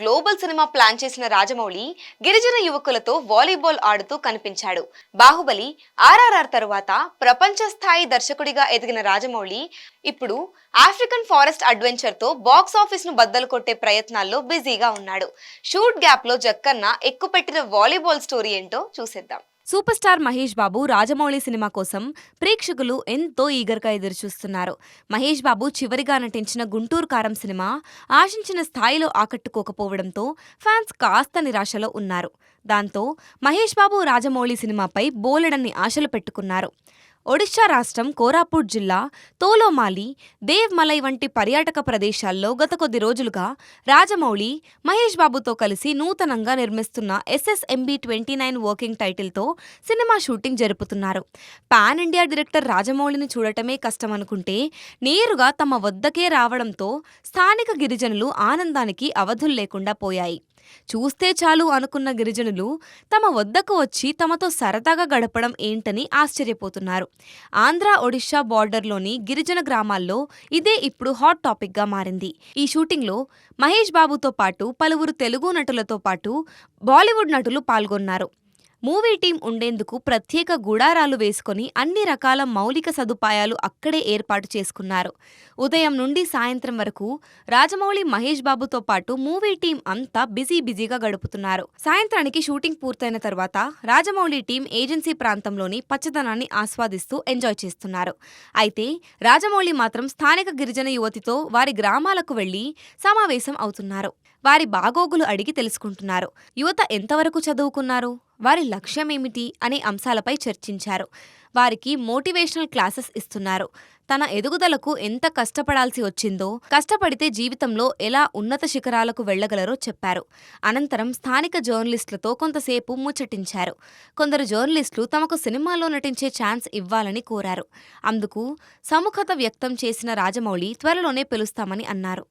Global cinema plan చేసిన రాజమౌళి గిరిజన యువకులతో volleyball ఆడుతూ కనిపించాడు. బాహుబలి ఆర్ఆర్ఆర్ తరువాత ప్రపంచ స్థాయి దర్శకుడిగా ఎదిగిన రాజమౌళి ఇప్పుడు ఆఫ్రికన్ ఫారెస్ట్ అడ్వెంచర్తో బాక్స్ ఆఫీస్ను బద్దలు కొట్టే ప్రయత్నాల్లో బిజీగా ఉన్నాడు. షూట్ గ్యాప్లో జక్కన్న ఎక్కుపెట్టిన వాలీబాల్ స్టోరీ ఏంటో చూసేద్దాం. Super star Mahesh Babu Rajamouli cinema కోసం ప్రేక్షకులు ఎంతో ఈగర్గా ఎదురుచూస్తున్నారు. మహేష్ బాబు చివరిగా నటించిన గుంటూరు కారం సినిమా ఆశించిన స్థాయిలో ఆకట్టుకోకపోవడంతో ఫ్యాన్స్ కాస్త నిరాశలో ఉన్నారు. దాంతో మహేష్ బాబు రాజమౌళి సినిమాపై బోలెడన్ని ఆశలు పెట్టుకున్నారు. ఒడిశా రాష్ట్రం కోరాపుట్ జిల్లా తోలోమాలి దేవ్మలై వంటి పర్యాటక ప్రదేశాల్లో గత కొద్ది రోజులుగా రాజమౌళి మహేష్ బాబుతో కలిసి నూతనంగా నిర్మిస్తున్న ఎస్ఎస్ఎంబి ట్వంటీ నైన్ వర్కింగ్ టైటిల్తో సినిమా షూటింగ్ జరుపుతున్నారు. పాన్ ఇండియా డైరెక్టర్ రాజమౌళిని చూడటమే కష్టమనుకుంటే నేరుగా తమ వద్దకే రావడంతో స్థానిక గిరిజనులు ఆనందానికి అవధులు లేకుండా పోయాయి. చూస్తే చాలు అనుకున్న గిరిజనులు తమ వద్దకు వచ్చి తమతో సరదాగా గడపడం ఏంటని ఆశ్చర్యపోతున్నారు. ఆంధ్ర ఒడిశా బార్డర్లోని గిరిజన గ్రామాల్లో ఇదే ఇప్పుడు హాట్ టాపిక్గా మారింది. ఈ షూటింగ్లో మహేష్ బాబుతో పాటు పలువురు తెలుగు నటులతో పాటు బాలీవుడ్ నటులు పాల్గొన్నారు. మూవీ టీం ఉండేందుకు ప్రత్యేక గుడారాలు వేసుకొని అన్ని రకాల మౌలిక సదుపాయాలు అక్కడే ఏర్పాటు చేసుకున్నారు. ఉదయం నుండి సాయంత్రం వరకు రాజమౌళి మహేష్ బాబుతో పాటు మూవీ టీం అంతా బిజీ బిజీగా గడుపుతున్నారు. సాయంత్రానికి షూటింగ్ పూర్తయిన తర్వాత రాజమౌళి టీం ఏజెన్సీ ప్రాంతంలోని పచ్చదనాన్ని ఆస్వాదిస్తూ ఎంజాయ్ చేస్తున్నారు. అయితే రాజమౌళి మాత్రం స్థానిక గిరిజన యువతితో వారి గ్రామాలకు వెళ్ళి సమావేశం అవుతున్నారు. వారి బాగోగులు అడిగి తెలుసుకుంటున్నారు. యువత ఎంతవరకు చదువుకున్నారు? వారి లక్ష్యం ఏమిటి అనే అంశాలపై చర్చించారు. వారికి మోటివేషనల్ క్లాసెస్ ఇస్తున్నారు. తన ఎదుగుదలకు ఎంత కష్టపడాల్సి వచ్చిందో కష్టపడితే జీవితంలో ఎలా ఉన్నత శిఖరాలకు వెళ్ళగలరో చెప్పారు. అనంతరం స్థానిక జర్నలిస్టులతో కొంతసేపు ముచ్చటించారు. కొందరు జర్నలిస్టులు తమకు సినిమాలో నటించే ఛాన్స్ ఇవ్వాలని కోరారు. అందుకు సముఖత వ్యక్తం చేసిన రాజమౌళి త్వరలోనే పిలుస్తామని అన్నారు.